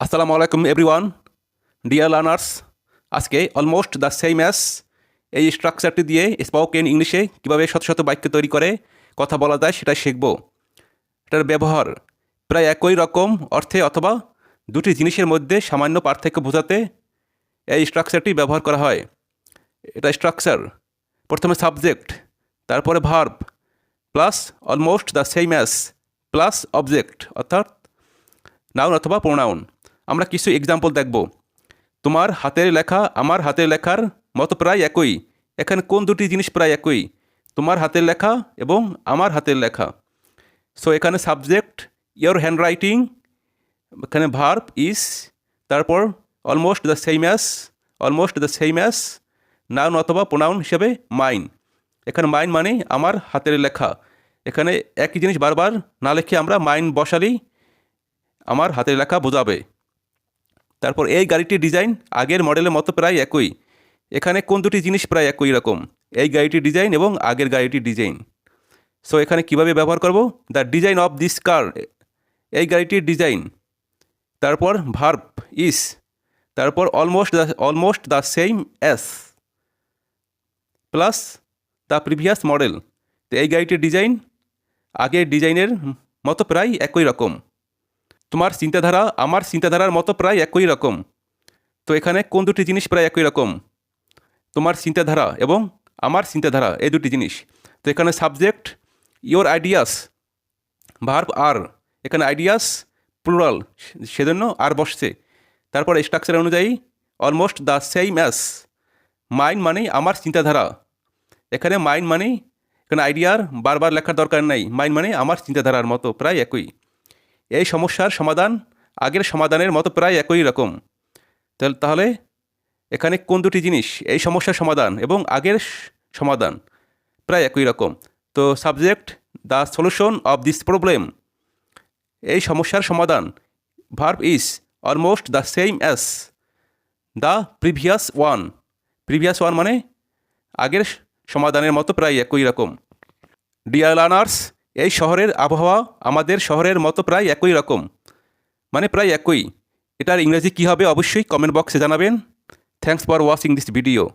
আসসালামু আলাইকুম everyone dear learners আজকে অলমোস্ট দ্য সেম অ্যাস এই স্ট্রাকচারটি দিয়ে স্পোকেন ইংলিশে কীভাবে শত শত বাক্য তৈরি করে, কথা বলা যায়, সেটা শিখব। এটার ব্যবহার প্রায় একই রকম অর্থে অথবা দুটি জিনিসের মধ্যে সামান্য পার্থক্য বোঝাতে এই স্ট্রাকচারটি ব্যবহার করা হয়। এটা স্ট্রাকচার প্রথমে সাবজেক্ট তারপরে verb plus almost the same as plus object অর্থাৎ নাউন অথবা প্রোনাউন আমরা কিছু এক্সাম্পল দেখব। তোমার হাতের লেখা, আমার হাতের লেখার মতো প্রায় একই। এখানে কোন দুটি জিনিস প্রায় একই? তোমার হাতের লেখা এবং আমার হাতের লেখা। সো এখানে সাবজেক্ট ইয়োর হ্যান্ডরাইটিং এখানে ভার্ব ইস তারপর almost the same as almost the same as noun অথবা প্রোনাউন হিসেবে মাইন এখানে মাইন মানে আমার হাতের লেখা। এখানে একই জিনিস বারবার না লিখে আমরা মাইন বসালেই আমার হাতের লেখা বোঝাবে। তারপর এই গাড়িটির ডিজাইন আগের মডেলের মতো প্রায় একই। এখানে কোন দুটি জিনিস প্রায় একই রকম? এই গাড়িটির ডিজাইন এবং আগের গাড়িটির ডিজাইন। সো এখানে কীভাবে ব্যবহার করব? The design of this car এই গাড়িটির ডিজাইন। তারপর ভার্ব ইস তারপর almost the almost the same as plus the previous model তো এই গাড়িটির ডিজাইন আগের ডিজাইনের মতো প্রায় একই রকম। তোমার চিন্তাধারা আমার চিন্তাধারার মতো প্রায় একই রকম। তো এখানে কোন দুটি জিনিস প্রায় একই রকম? তোমার চিন্তাধারা এবং আমার চিন্তাধারা এই দুটি জিনিস। তো এখানে subject your ideas verb are এখানে আইডিয়াস প্লুরাল সেজন্য আর বসছে। তারপর স্ট্রাকচার অনুযায়ী almost the same as mind মানে আমার চিন্তাধারা। এখানে মাইন্ড মানে এখানে আইডিয়ার বারবার লেখার দরকার নাই। মাইন্ড মানে আমার চিন্তাধারার মতো প্রায় একই। এই সমস্যার সমাধান আগের সমাধানের মতো প্রায় একই রকম। তাহলে এখানে কোন দুটি জিনিস? এই সমস্যার সমাধান এবং আগের সমাধান প্রায় একই রকম। তো subject, the solution of this problem. এই সমস্যার সমাধান verb is almost the same as the previous one. Previous one মানে আগের সমাধানের মতো প্রায় একই রকম। ডিয়ার লার্নার্স এই শহরের আবহাওয়া আমাদের শহরের মতো প্রায় একই রকম। মানে প্রায় একই। এটার ইংরেজি কী হবে অবশ্যই কমেন্ট বক্সে জানাবেন। Thanks for watching this video